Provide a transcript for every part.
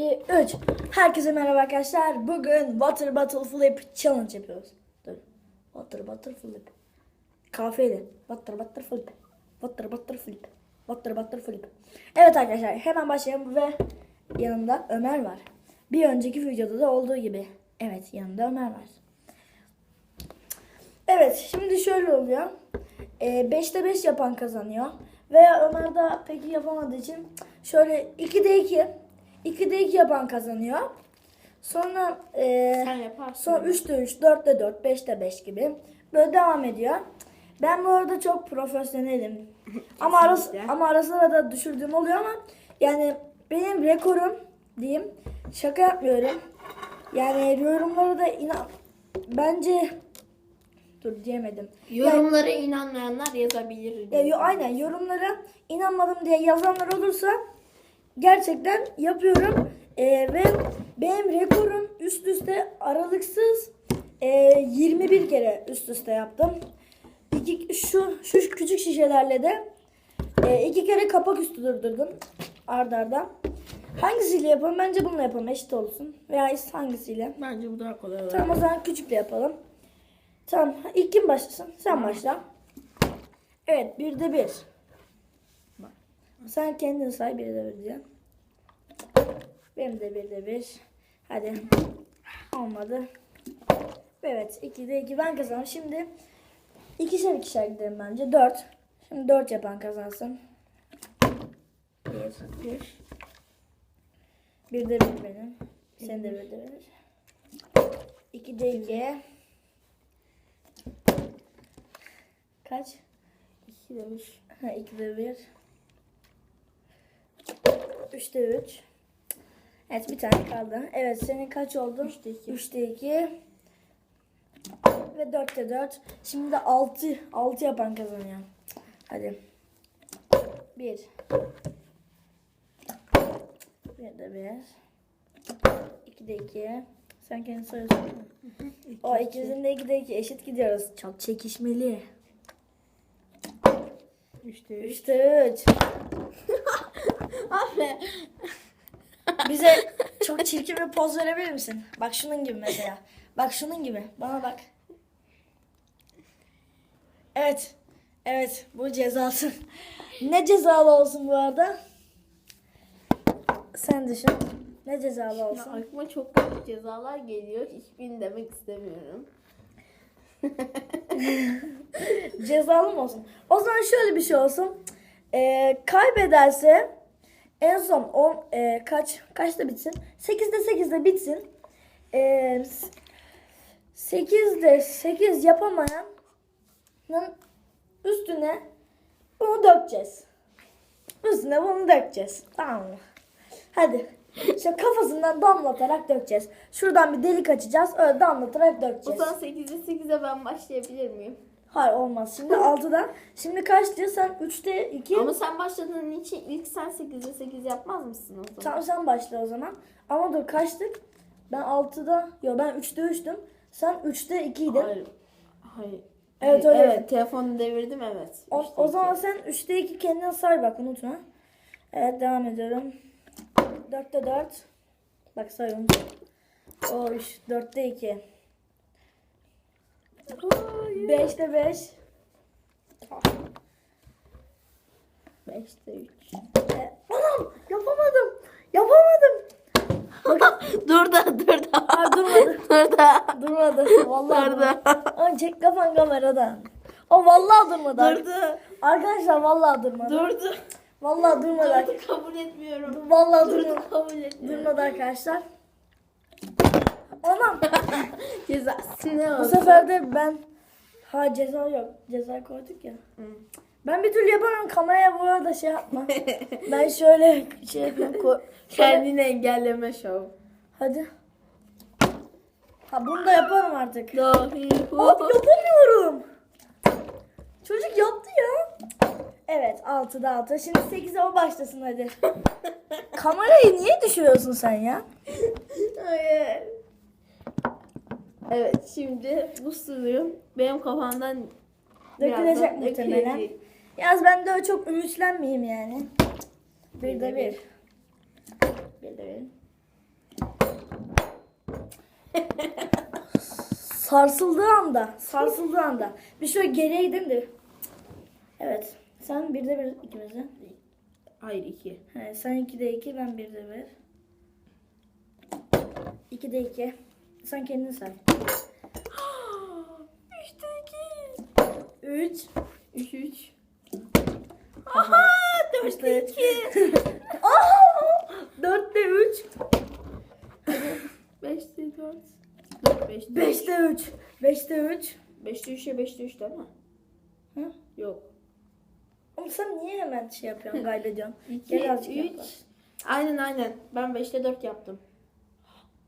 2, 3. Herkese merhaba arkadaşlar. Bugün Water Bottle Flip Challenge yapıyoruz. Dur. Water Bottle Flip. Kafeyle. Water Bottle Flip. Water Bottle Flip. Water Bottle Flip. Evet arkadaşlar hemen başlayalım ve yanımda Ömer var. Bir önceki videoda da olduğu gibi. Evet yanımda Ömer var. Evet şimdi şöyle oluyor. 5'te 5 yapan kazanıyor. Veya Ömer de peki yapamadığı için şöyle 2'de 2 2'de 2 yapan kazanıyor. Sonra e, Sen yaparsın. sonra 3'te 3, 4'te 4, 5'te 5 gibi böyle devam ediyor. Ben bu arada çok profesyonelim. ama arası, Kesinlikle. ama ara sıra da düşürdüğüm oluyor ama yani benim rekorum diyeyim. Şaka yapmıyorum. Yani yorumlara da inan bence dur diyemedim. Yorumlara inanmayanlar yazabilir. Ya, yo, aynen yorumlara inanmadım diye yazanlar olursa gerçekten yapıyorum. Ee, ve benim rekorum üst üste aralıksız e, 21 kere üst üste yaptım. İki, şu, şu küçük şişelerle de e, iki kere kapak üstü durdurdum arda arda. Hangisiyle yapalım? Bence bununla yapalım eşit olsun. Veya hangisiyle? Bence bu daha kolay olur. Tamam o zaman küçükle yapalım. Tamam. İlk kim başlasın? Sen başla. Evet. Bir de bir. Sen kendin say bir de bir diye. Benim de bir de bir. Hadi. Olmadı. Evet. iki de iki. Ben kazandım. Şimdi ikişer ikişer gidelim bence. Dört. Şimdi dört yapan kazansın. Bir. Bir. Bir de bir benim. Sen de bir de bir. İki de iki. Kaç? İki de üç. Ha, iki de bir. Üçte üç. Evet bir tane kaldı. Evet senin kaç oldu? Üçte iki. Üçte iki. Ve dörtte dört. Şimdi de altı. Altı yapan kazanıyor. Hadi. Bir. Bir de bir. İki de iki. Sen kendin sayıyorsun değil mi? O ikimizin de iki de iki. Eşit gidiyoruz. Çok çekişmeli. Üçte üç. Üçte üç. Abi. Bize çok çirkin bir poz verebilir misin? Bak şunun gibi mesela. Bak şunun gibi. Bana bak. Evet. Evet. Bu cezası. Ne cezalı olsun bu arada? Sen düşün. Ne cezalı Ya olsun? aklıma çok kötü cezalar geliyor. Hiçbirini demek istemiyorum. Cezalı mı olsun? O zaman şöyle bir şey olsun. Ee, kaybederse en son 10 e, kaç kaçta bitsin? 8'de 8'de bitsin. Ee, 8'de 8 yapamayanın üstüne bunu dökeceğiz. Üstüne bunu dökeceğiz. Tamam mı? Hadi. İşte kafasından damlatarak dökeceğiz. Şuradan bir delik açacağız. Öyle damlatarak O dökeceğiz. zaman 8'de 8'e ben başlayabilir miyim? Hayır olmaz. Şimdi 6'da. Şimdi kaç diyor? Sen 3'te 2. Ama sen başladığın için ilk sen 8'de 8 yapmaz mısın o zaman? Tamam sen başla o zaman. Ama dur kaçtık? Ben 6'da. Yo ben 3'te 3'tüm. Sen 3'te 2'ydin. Hayır. Hayır. Evet, öyle. Evet telefonu devirdim evet. O, Üçte o iki. zaman sen 3'te 2 kendine say bak unutma. Evet devam ediyorum. 4'te 4. Bak sayıyorum. O 3. 4'te 2. 5'te 5. 5'te 3. E, anam yapamadım. Yapamadım. dur da dur da. Aa, durmadı. dur da. Durmadı. Vallahi Durdu. durmadı. Çek kafan kameradan. O vallahi durmadı. Durdu. Arkadaşlar vallahi durmadı. Durdu. Vallahi durmadı. Durdu kabul etmiyorum. Vallahi Durdu durmadı. kabul etmiyorum. Durmadı arkadaşlar. Anam Cezası ne bu oldu? sefer de ben ha ceza yok. Ceza koyduk ya. Hı. Ben bir türlü yapamıyorum. Kameraya bu arada şey yapma. ben şöyle şey yapıyorum. Kendini engelleme şov. Hadi. Ha bunu da yaparım artık. Abi yapamıyorum. Çocuk yaptı ya. Evet 6'da 6. Şimdi 8'e o başlasın hadi. Kamerayı niye düşürüyorsun sen ya? Hayır. Evet şimdi bu suyun benim kafamdan Dökülecek birazdan muhtemelen. Yaz ben de çok ümitlenmeyeyim yani. Bir de bir. Bir de bir. Sarsıldığı anda, sarsıldığı anda. Bir şöyle geriye de. Evet. Sen bir de bir ikimizi. Hayır iki. He, sen 2'de 2 ben 1'de 1. 2'de 2. Sen kendin say. Üçte iki. Üç. Üç üç. Aha. Dörtte İşte- iki. Aha! Dörtte üç. Beşte dört. Dört beşte. Beşte üç. Beşte üç. Beşte üçe beşte üç değil mi? Hı? Yok. Ama sen niye hemen şey yapıyorsun, kaybediyorsun? İki, Gel azıcık üç. yaklaş. Aynen aynen. Ben beşte dört yaptım.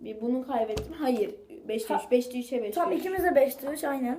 Bir bunu kaybettim. Hayır. Beşte üç. Beşte üçe beşte Tam üç. ikimiz de beşte üç, aynen.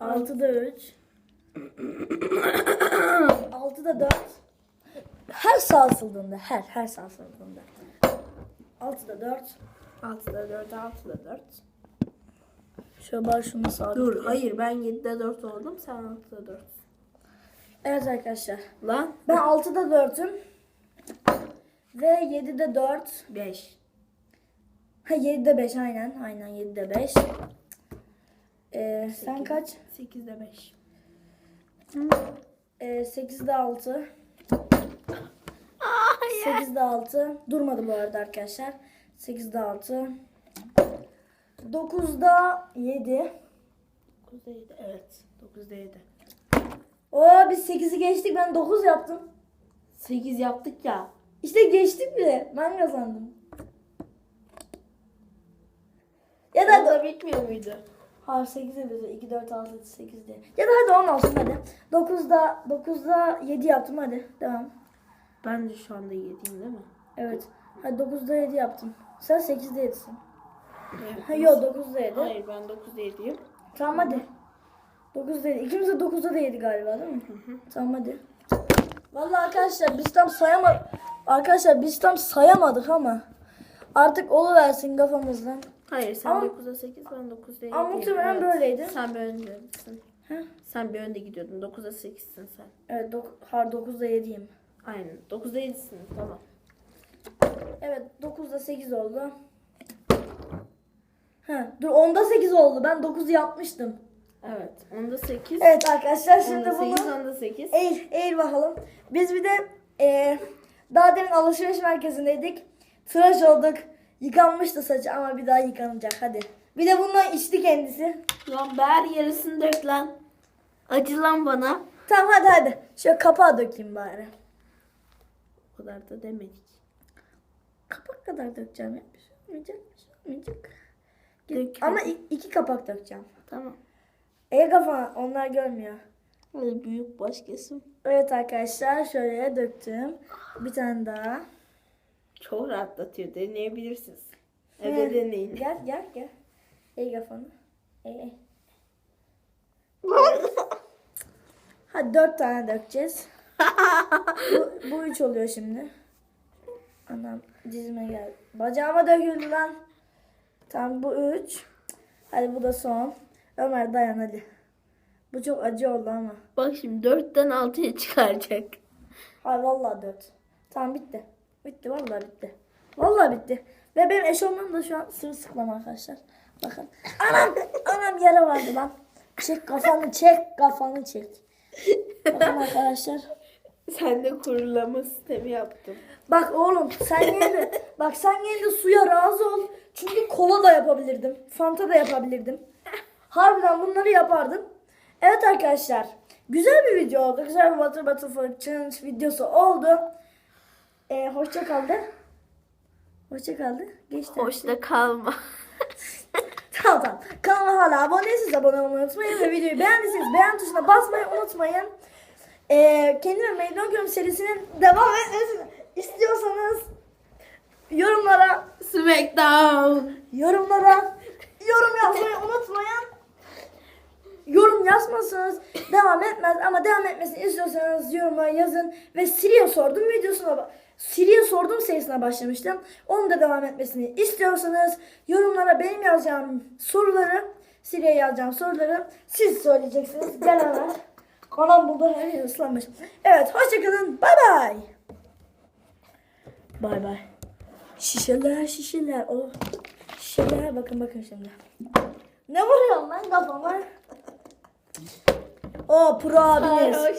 Altıda üç. Altıda dört. Her sarsıldığında, her, her sarsıldığında. Altıda dört. Altıda dört. Altıda dört. Şöyle bari şunu sabit. Dur. Hayır ben yedide dört oldum. Sen altıda dört. Evet arkadaşlar. Lan. Ben 6'da 4'üm. Ve 7'de 4. Beş. Ha 7'de 5 aynen. Aynen 7'de 5. Ee, sen kaç? Sekizde beş. Ee, 8'de 6. 8'de 6. Durmadı bu arada arkadaşlar. 8'de 6. 9'da 7. Dokuzda yedi. Evet. Dokuzda yedi. Oo biz 8'i geçtik. Ben 9 yaptım. Sekiz yaptık ya. İşte geçtik bile. Ben kazandım. Ya da Burada bitmiyor muydu? Hayır 8'e bize 2 4 6 8 diye. Ya da hadi 10 olsun hadi. 9'da 9'da 7 yaptım hadi. Devam. Ben de şu anda yediyim değil mi? Evet. Hadi 9'da 7 yaptım. Sen 8'de 7'sin. Evet. Yok 9'da 7. Hayır ben dokuzda yediyim. Tamam hadi. 9'da 7. İkimiz de 9'da da 7 galiba değil mi? Tamam hadi. Vallahi arkadaşlar biz tam sayamadık. Arkadaşlar biz tam sayamadık ama artık oluversin kafamızdan. Hayır sen Ama- dokuzda sekiz ben dokuzda yedi. Ama muhtemelen böyleydi. Sen bir öndesin. Ha? Sen bir önde gidiyordun. Dokuzda sekizsin sen. Evet dok- har 9'da 7'yim. Aynen. Dokuzda yedisin. Tamam. Evet 9'da 8 oldu. Ha, dur 10'da 8 oldu. Ben 9'u yapmıştım. Evet. Onda sekiz. Evet arkadaşlar şimdi Onda bunu sekiz. Onda sekiz. eğil, eğil bakalım. Biz bir de e, daha demin alışveriş merkezindeydik. Tıraş olduk. Yıkanmıştı saçı ama bir daha yıkanacak hadi. Bir de bundan içti kendisi. Lan ber yarısını dök lan. Acı lan bana. Tamam hadi hadi. Şöyle kapağı dökeyim bari. O kadar da demedik. Kapak kadar dökeceğim ya. Bir şey olmayacak. Bir şey olmayacak. Dök Ama i- iki kapak dökeceğim. Tamam. E kafa onlar görmüyor. Hadi büyük baş kesim. Evet arkadaşlar şöyle döktüm. Bir tane daha. Çok rahatlatıyor. Deneyebilirsiniz. He. Evde deneyin. Gel gel gel. Ey kafanı. Ey. Hadi dört tane dökeceğiz. bu, bu üç oluyor şimdi. Anam dizime gel. Bacağıma döküldü lan. Tamam bu üç. Hadi bu da son. Ömer dayan hadi. Bu çok acı oldu ama. Bak şimdi dörtten altıya çıkaracak. Hayır vallahi dört. Tamam bitti. Bitti vallahi bitti. Vallahi bitti. Ve benim eşofmanım da şu an sırılsıklam arkadaşlar. Bakın. Anam anam yara vardı lan. Çek kafanı çek kafanı çek. Bakın arkadaşlar. Sen de kurulama sistemi yaptın. Bak oğlum sen yine de bak sen yine de suya razı ol. Çünkü kola da yapabilirdim. Fanta da yapabilirdim. Harbiden bunları yapardım. Evet arkadaşlar. Güzel bir video oldu. Güzel bir Water Butterfly Challenge videosu oldu. Ee, hoşça kaldı. Hoşça kaldı. Geçti. Hoşta kalma. Tamam tamam. Kanalıma hala abone değilseniz abone olmayı unutmayın ve videoyu beğendiyseniz beğen tuşuna basmayı unutmayın. Ee, kendime meydan okuyorum serisinin devam etmesini istiyorsanız yorumlara Smackdown. yorumlara yorum yazmayı unutmayın. Yorum yazmazsanız devam etmez ama devam etmesini istiyorsanız yorumlara yazın ve Siri'ye sordum videosuna Siri'ye sordum serisine başlamıştım. Onun da devam etmesini istiyorsanız yorumlara benim yazacağım soruları Siri'ye yazacağım soruları siz söyleyeceksiniz. Gel hemen. Anam burada her yer ıslanmış. Evet hoşçakalın. Bay bay. Bay bay. Şişeler şişeler. Oh. Şişeler bakın bakın şimdi. Ne vuruyorsun lan kafama? O pro abiniz. Sarhoş